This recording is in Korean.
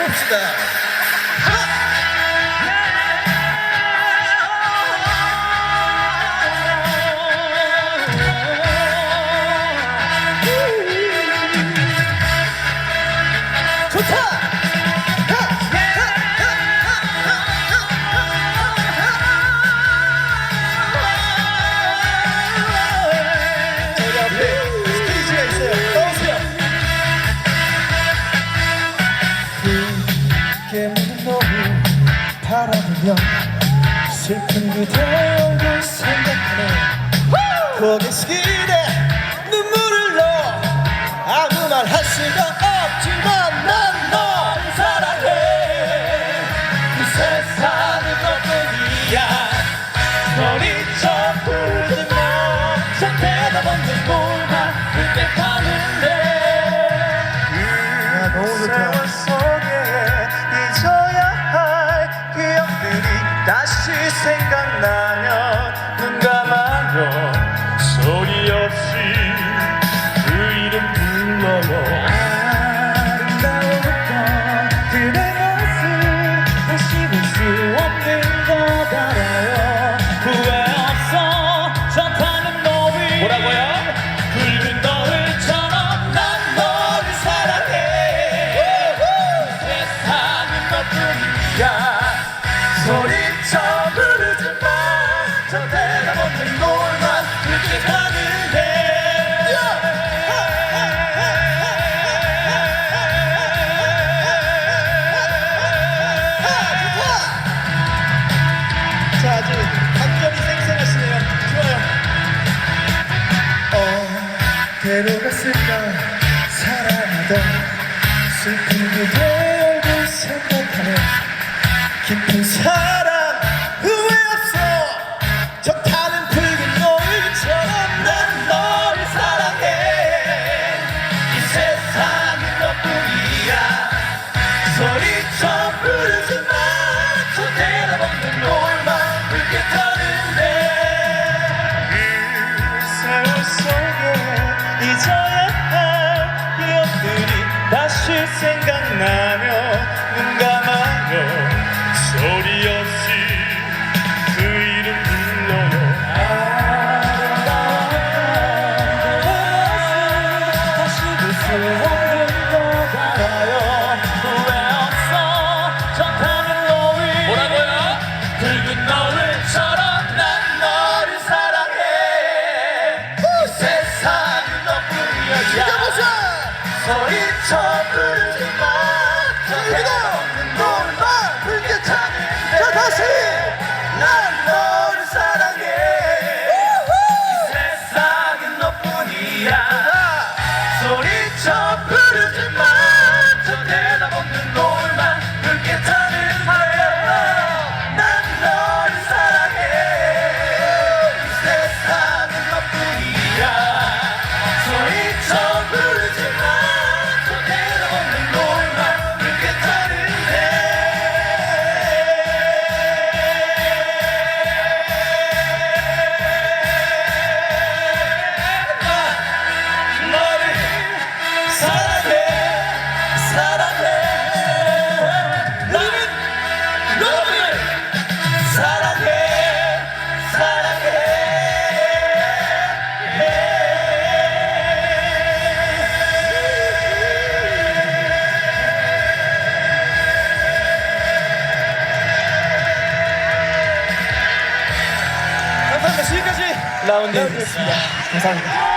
가봅시다. 가면 슬픈 그대 얼굴 생각하네. 거기 시대 눈물을 넣어. 아무 말 하지 뿐이야 소리쳐 부르지 마저 내가 못한 놀만 그렇게 가는 해 자, 아주 간절히 생생하시네요. 좋아요. 어디로 갔을까 사랑하던 슬픈 그대 깊은 사랑 후회 없어. 저 타는 붉은 노을처럼 난 너를 사랑해. 이 세상은 너뿐이야. 소리쳐 부르지 마저 내다먹는 노을만 붉게 타는데. 이 세월 속에 잊어야 할 기억들이 다시 생겨 라운드. 감사합니다.